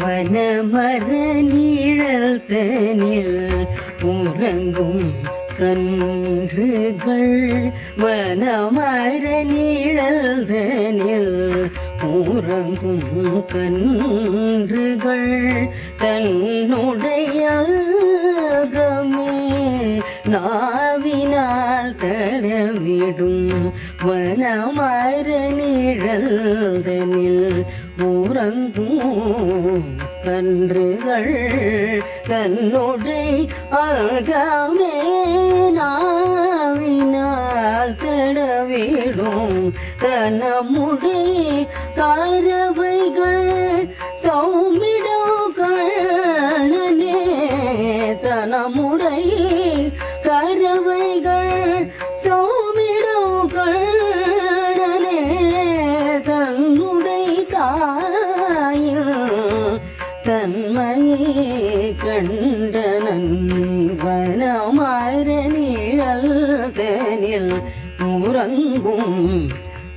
வனமர நீழல் தனில் உறங்கும் கன்றுகள் வனமர நீழல் தனில் உறங்கும் கன்றுகள் தன்னுடைய அகமே நாவினால் தரவிடும் வனமர நிழல் தனில் உறங்கும் கன்றுகள் தன்னுடை அகமே நாவினால் தடவிடும் தனமுடை கரவைகள் தௌமிடம் கணனே தனமுடை கரவைகள் தாயில் தன்மையை கண்டனன் வனமாற நிழல் தனில் உறங்கும்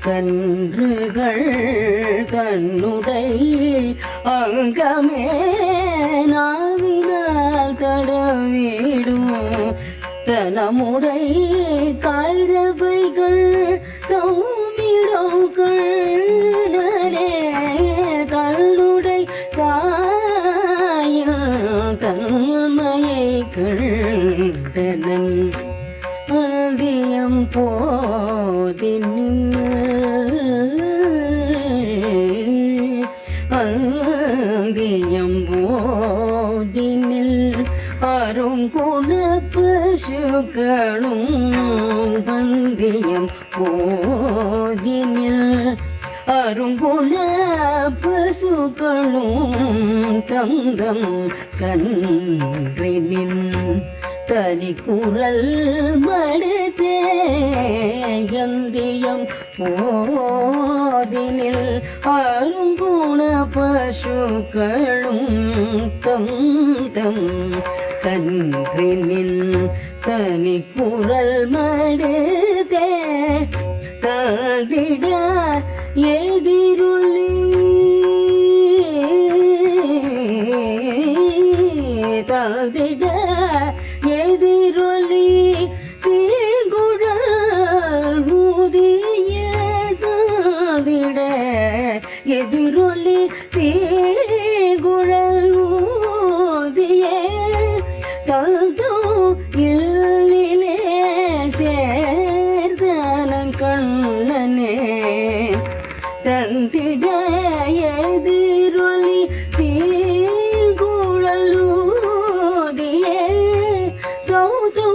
கன்றுகள் தன்னுடை அங்கமே நாவினால் தடவிடும் தனமுடை கரவைகள் அதியம் போதினில் அந்தியம் போதினில் அருங்குண பசுக்களும் பந்தியம் போதினில் அருங்குண பசுக்களும் தந்தம் கன்றினின் தனி குரல் மடுதேயந்தியம் போதினில் அருங்குண பசுக்களும் தம் தம் கன்றினின் தனி குரல் மடுதே தந்திட எதிருளி தந்திட வந்திட எதிரொலி தீங்குழலூதியே தௌதோ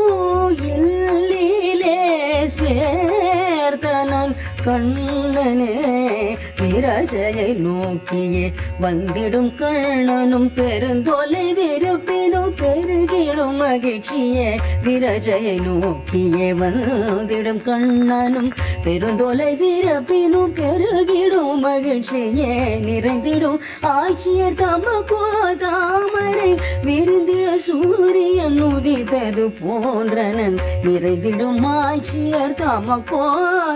இல்லிலே சேர்த்தனன் கண்ணனே விரஜையை நோக்கியே வந்திடும் கண்ணனும் பெருந்தொலை விருப்பினும் பெருகிடும் மகிழ்ச்சியே. விரஜையை நோக்கியே வந்திடும் கண்ணனும் பெருந்தொலை விரப்பினும் பெருகிடும் மகிழ்ச்சியே. நிறைந்திடும் ஆட்சியர் தமக்கோ விருந்திட சூரியன் உதித்தது போன்றனன். நிறைந்திடும் ஆட்சியர் தமக்கோ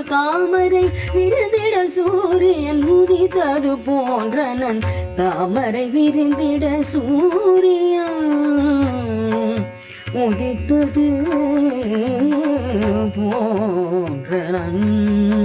தாமரை. விருந்திட சூரியன் உதித்தது போன்றனன். தாமரை விருந்திட சூரியன் உதித்தது போன்றனன்.